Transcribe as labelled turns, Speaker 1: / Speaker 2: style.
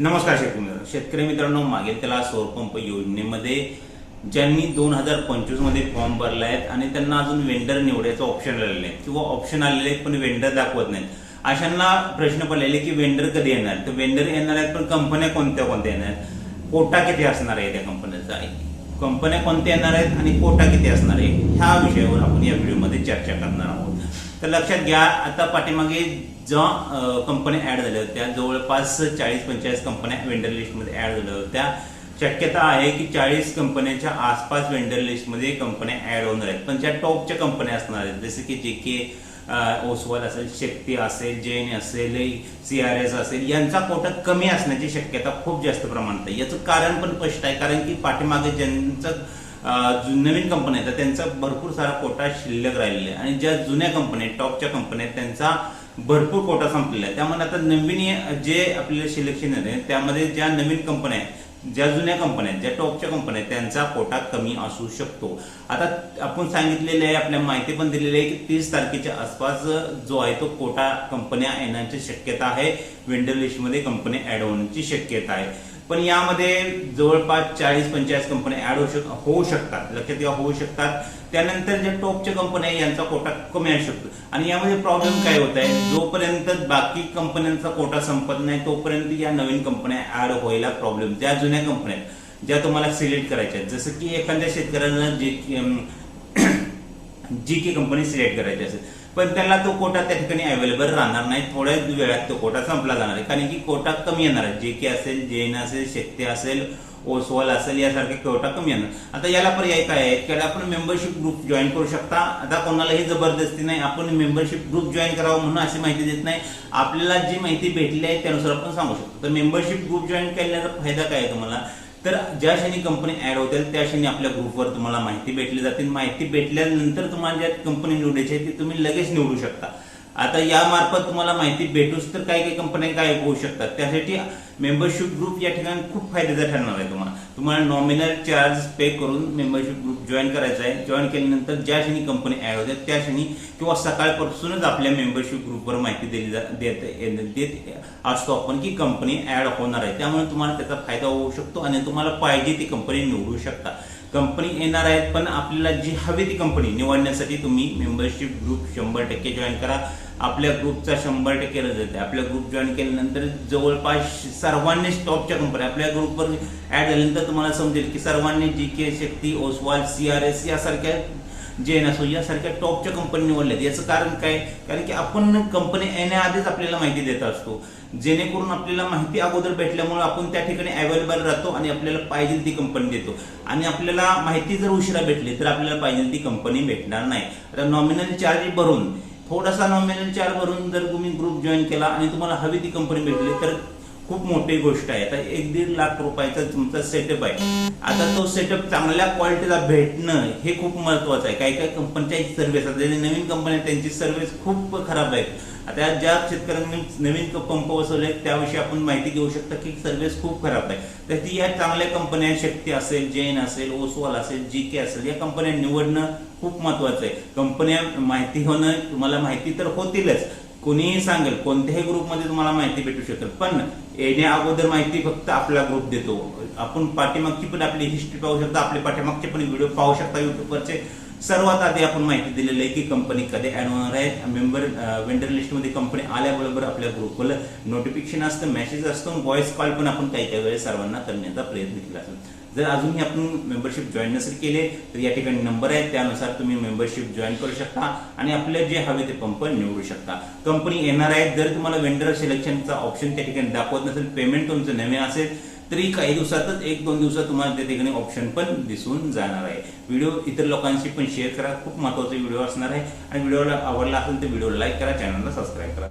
Speaker 1: नमस्कार शेतकरी मित्रांनो. शेतकरी मित्रांनो मागेल त्याला सौरपंप योजनेमध्ये ज्यांनी दोन हजार पंचवीसमध्ये फॉर्म भरला आहेत आणि त्यांना अजून वेंडर निवडायचं ऑप्शन आलेलं आहे किंवा ऑप्शन आलेले आहेत पण वेंडर दाखवत नाहीत. अशांना प्रश्न पडलेले की वेंडर कधी येणार? तर वेंडर येणार आहेत पण कंपन्या कोणत्या कोणत्या येणार आहेत? कोटा किती असणार आहे त्या कंपन्याचा कंपन्या कोणत्या येणार आहेत आणि कोटा किती असणार आहे ह्या विषयावर आपण या व्हिडिओमध्ये चर्चा करणार आहोत. तर लक्षात घ्या आता पाठीमागे ज्या कंपन्या ऍड झाल्या होत्या जवळपास चाळीस पंचेचाळीस कंपन्या वेंडर लिस्टमध्ये ऍड झाल्या होत्या. शक्यता आहे की चाळीस कंपन्यांच्या आसपास वेंडर लिस्टमध्ये कंपन्या ऍड होणार आहेत. पण ज्या टॉपच्या कंपन्या असणार आहेत जसे की जे के ओसवाल असेल शक्ती असेल जैन असेल सी आर एस असेल यांचा कोटा कमी असण्याची शक्यता खूप जास्त प्रमाणात आहे. याचं कारण पण स्पष्ट आहे कारण की पाठीमागे ज्यांचं नवीन कंपन्या आहेत त्यांचा भरपूर सारा कोटा शिल्लक राहिलेला आहे. आणि ज्या जुन्या कंपन्या आहेत, टॉपच्या कंपन्या आहेत, त्यांचा भरपूर कोटा संपलेला आहे. त्यामुळे आता नवीन जे आपल्याला सिलेक्शन आहे त्यामध्ये ज्या नवीन कंपन्या आहेत ज्या जुन्या कंपन्या आहेत ज्या टॉपच्या कंपन्या आहेत त्यांचा कोटा कमी असू शकतो. आता आपण सांगितलेले आहे आपल्या माहिती पण दिलेली आहे की तीस तारखेच्या आसपास जो आहे तो कोटा कंपन्या येण्याची शक्यता आहे. वेंडर लिस्टमध्ये कंपन्या ऍड होण्याची शक्यता आहे. पण यामध्ये जवळपास चाळीस पंचेचाळीस कंपन्या ऍड होऊ शक होऊ शकतात. लक्षात घ्या होऊ शकतात. त्यानंतर ज्या टॉपच्या कंपन्या आहेत, यांचा कोटा कमी असू शकतो. आणि यामध्ये प्रॉब्लेम काय होत आहे? जोपर्यंत बाकी कंपन्यांचा कोटा संपत नाही तोपर्यंत या नवीन कंपन्या ऍड व्हायला प्रॉब्लेम ज्या जुन्या कंपन्या आहेत, ज्या तुम्हाला सिलेक्ट करायच्या आहेत. जसं की एखाद्या शेतकऱ्यांना जे जी के कंपनी सिलेक्ट करायची असेल. पण त्यांना तो कोटा त्या ठिकाणी अवेलेबल राहणार नाही. थोड्या वेळात तो कोटा संपला जाणार आहे. कारण की कोटा कमी येणार आहे. जे के असेल जैन असेल शक्ती असेल ओसवाल असेल यासारखे कोटा कमी येणार. आता याला पर्याय काय आहे? की आपण मेंबरशिप ग्रुप जॉईन करू शकता. आता कोणालाही जबरदस्ती नाही. आपण मेंबरशिप ग्रुप जॉईन करावं म्हणून अशी माहिती देत नाही. आपल्याला जी माहिती भेटली आहे त्यानुसार आपण सांगू शकतो. तर मेंबरशिप ग्रुप जॉईन केल्याचा फायदा काय आहे तुम्हाला? तर ज्या क्षणी कंपनी ऍड होतील त्या क्षणी आपल्या ग्रुपवर तुम्हाला माहिती भेटली जाते. माहिती भेटल्यानंतर तुम्हाला ज्या कंपनी निवडायची आहे ती तुम्ही लगेच निवडू शकता. आता या मार्फत तुम्हाला माहिती भेटूच तर काही काही कंपन्या काय होऊ शकतात? त्यासाठी मेंबरशिप ग्रुप या ठिकाणी खूप फायद्याचा ठरणार आहे तुम्हाला. तुम्हाला नॉमिनल चार्ज पे करून मेंबरशिप ग्रुप जॉईन करायचा आहे. जॉईन केल्यानंतर ज्या क्षणी कंपनी ॲड होते त्या क्षणी किंवा सकाळपासूनच आपल्या मेंबरशिप ग्रुपवर माहिती दिली जा- देत देत असतो आपण की कंपनी ॲड होणार आहे. त्यामुळे तुम्हाला त्याचा फायदा होऊ शकतो आणि तुम्हाला पाहिजे ती कंपनी निवडू शकता. कंपनी येणार आहेत पण आपल्याला जी हवी ती कंपनी निवडण्यासाठी तुम्ही मेंबरशिप ग्रुप शंभर टक्के जॉईन करा. आपल्या ग्रुपचा शंभर टक्के रिझल्ट आहे. आपल्या ग्रुप जॉईन केल्यानंतर जवळपास सर्वांनी टॉपच्या कंपन्या आपल्या ग्रुपवर ऍड झाल्यानंतर तुम्हाला समजेल की सर्वांनी G K Shakti Oswal C R S यासारख्या जे एन असो यासारख्या टॉपच्या कंपनी निवडल्यात याचं कारण काय? कारण की आपण कंपनी येण्याआधीच आपल्याला माहिती देत असतो. जेणेकरून आपल्याला माहिती अगोदर भेटल्यामुळे आपण त्या ठिकाणी अवेलेबल राहतो आणि आपल्याला पाहिजे ती कंपनी देतो. आणि आपल्याला माहिती जर उशिरा भेटली तर आपल्याला पाहिजे ती कंपनी भेटणार नाही. आता नॉमिनल चार्ज भरून थोडासा नॉमिनल चार भरून जर तुम्ही ग्रुप जॉईन केला आणि तुम्हाला हवी ती कंपनी भेटली तर खूप मोठी गोष्ट आहे. आता एक दीड लाख रुपयाचा तुमचा सेटअप आहे. आता तो सेटअप चांगल्या क्वालिटीला भेटणं हे खूप महत्वाचं आहे. काही काही कंपन्यांच्या सर्व्हिस आता नवीन कंपन्या त्यांची सर्व्हिस खूप खराब आहे आता ज्या शेतकऱ्यांनी नवीन पंप बसवले त्याविषयी आपण माहिती घेऊ शकता की सर्व्हिस खूप खराब आहे. तर ती या चांगल्या कंपन्या शक्ती असेल जैन असेल ओसवाल असेल जी के असेल या कंपन्या निवडणं खूप महत्वाचं आहे. कंपन्या माहिती होणं तुम्हाला माहिती तर होतीलच. कोणीही सांगेल कोणत्याही ग्रुपमध्ये तुम्हाला माहिती भेटू शकेल. पण येण्या अगोदर माहिती फक्त आपला ग्रुप देतो. आपण पाठीमागची पण आपली हिस्ट्री पाहू शकता आपले पाठीमागचे पण व्हिडिओ पाहू शकता युट्यूबवरचे सर्वात आधी आपण माहिती दिलेली आहे की कंपनी कधी ऍड होणार आहे. मेंबर वेंडर लिस्टमध्ये कंपनी आल्याबरोबर आपल्या ग्रुपवर नोटिफिकेशन असतं मेसेज असतो व्हॉइस कॉल पण आपण काही काही वेळेस सर्वांना करण्याचा प्रयत्न केला असतो जर अजूनही आपण मेंबरशिप जॉईन नसेल केले तर या ठिकाणी नंबर आहे. त्यानुसार तुम्ही मेंबरशिप जॉईन करू शकता आणि आपले जे हवे ते पंप निवडू शकता. कंपनी येणार आहे. जर तुम्हाला वेंडर सिलेक्शनचा ऑप्शन त्या ठिकाणी दाखवत नसेल पेमेंट तुमचं नवीन असेल तरी काही दिवसातच एक दोन दिवसात तुम्हाला त्या ठिकाणी ऑप्शन पण दिसून जाणार आहे. व्हिडिओ इतर लोकांशी पण शेअर करा. खूप महत्त्वाचा व्हिडिओ असणार आहे. आणि व्हिडिओला आवडला असेल तर व्हिडिओ लाईक करा चॅनलला सबस्क्राईब करा.